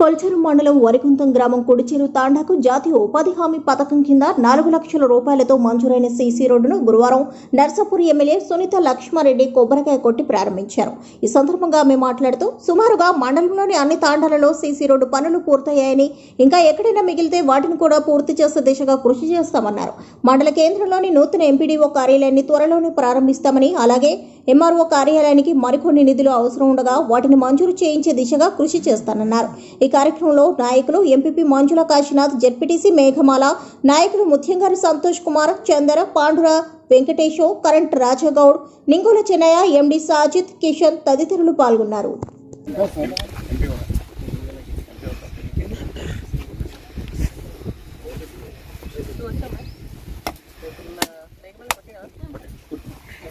కొల్చెరు మండలం వరికుంతం గ్రామం కుడిచేరు తాండాకు జాతీయ ఉపాధి హామీ పథకం కింద నాలుగు లక్షల రూపాయలతో మంజూరైన సీసీ రోడ్డును గురువారం నర్సాపూర్ ఎమ్మెల్యే సునీత లక్ష్మారెడ్డి కొబ్బరికాయ కొట్టి ప్రారంభించారు. ఈ సందర్భంగా ఆమె మాట్లాడుతూ సుమారుగా మండలంలోని అన్ని తాండాలలో సీసీ రోడ్డు పనులు పూర్తయ్యాయని ఇంకా ఎక్కడైనా మిగిలితే వాటిని కూడా పూర్తి చేసే దిశగా కృషి చేస్తామన్నారు. మండల కేంద్రంలోని నూతన ఎంపీడీఓ కార్యాలయాన్ని త్వరలోనే ప్రారంభిస్తామని అలాగే ఎంఆర్ఓ కార్యాలయానికి మరికొన్ని నిధులు అవసరం ఉండగా వాటిని మంజూరు చేయించే దిశగా కృషి చేస్తానన్నారు. ఈ కార్యక్రమంలో నాయకులు ఎంపీపీ మంజుల కాశీనాథ్ జెడ్పీటీసీ మేఘమాల నాయకులు ముత్యంగారి సంతోష్ కుమార్ చందర పాండుర వెంకటేశో కరెంట్ రాజగౌడ్ నింగుల చెన్నయ్య ఎండి సాజిత్ కిషన్ తదితరులు పాల్గొన్నారు.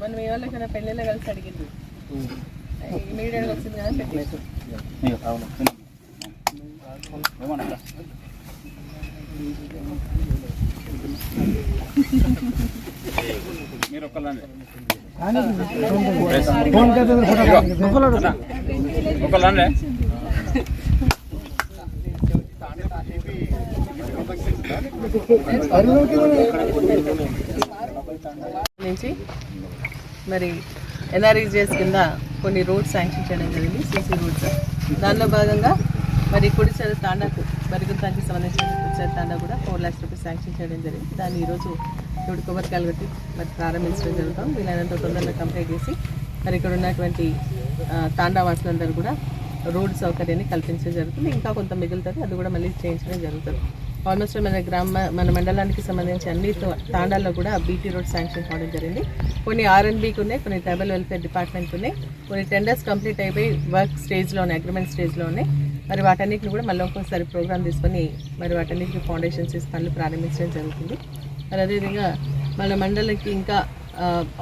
మనం ఏ వాళ్ళకైనా పెళ్ళిలో కలిసి అడిగింది ఇమీడియట్గా వచ్చింది కదా పెట్టలేదు నుంచి మరి ఎన్ఆర్ఈజిఎస్ కింద కొన్ని రోడ్స్ శాంక్షన్ చేయడం జరిగింది సీసీ రోడ్స్. దానిలో భాగంగా మరి కుడిచేర తాండాకు మరుగుతానికి సంబంధించిన కుడిచేర తాండా కూడా ఫోర్ ల్యాక్స్ రూపీస్ శాంక్షన్ చేయడం జరిగింది. దాన్ని ఈరోజు ఇప్పుడు కొబ్బరికాయలు కట్టి మరి ప్రారంభించడం జరుగుతాం. వీలైనంత తొందరగా కంప్లీట్ చేసి మరి ఇక్కడ ఉన్నటువంటి తాండావాసులందరూ కూడా రోడ్ సౌకర్యాన్ని కల్పించడం జరుగుతుంది. ఇంకా కొంత మిగులుతుంది. అది కూడా మళ్ళీ చేయించడం జరుగుతుంది. ఆల్మోస్ట్ మన గ్రామ మన మండలానికి సంబంధించి అన్ని తో- తాండాల్లో కూడా బీటీ రోడ్ శాంక్షన్ కావడం జరిగింది. కొన్ని ఆర్ఎన్బీకి ఉన్నాయి కొన్ని ట్రైబల్ వెల్ఫేర్ డిపార్ట్మెంట్ ఉన్నాయి. కొన్ని టెండర్స్ కంప్లీట్ అయిపోయి వర్క్ స్టేజ్లో ఉన్నాయి అగ్రిమెంట్ స్టేజ్లో ఉన్నాయి. మరి వాటన్నిటిని కూడా మళ్ళీ ఒక్కొక్కసారి ప్రోగ్రామ్ తీసుకొని మరి వాటన్నిటిని ఫౌండేషన్స్ పనులు ప్రారంభించడం జరుగుతుంది. మరి అదేవిధంగా మన మండలికి ఇంకా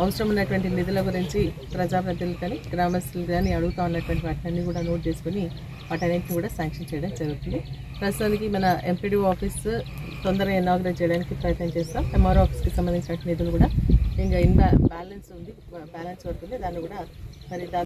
అవసరం ఉన్నటువంటి నిధుల గురించి ప్రజాప్రతినిధులు కానీ గ్రామస్తులు కానీ అడుగుతా ఉన్నటువంటి వాటిని కూడా నోట్ చేసుకుని వాటన్నిటిని కూడా శాంక్షన్ చేయడం జరుగుతుంది. ప్రస్తుతానికి మన ఎంపీడీ ఆఫీస్ తొందరగా ఇనాగ్రేట్ చేయడానికి ప్రయత్నం చేస్తాం. ఎంఆర్ఓ ఆఫీస్కి సంబంధించిన నిధులు కూడా ఇంకా ఇన్ బ్యాలెన్స్ ఉంది బ్యాలెన్స్ పడుతుంది దాన్ని కూడా మరి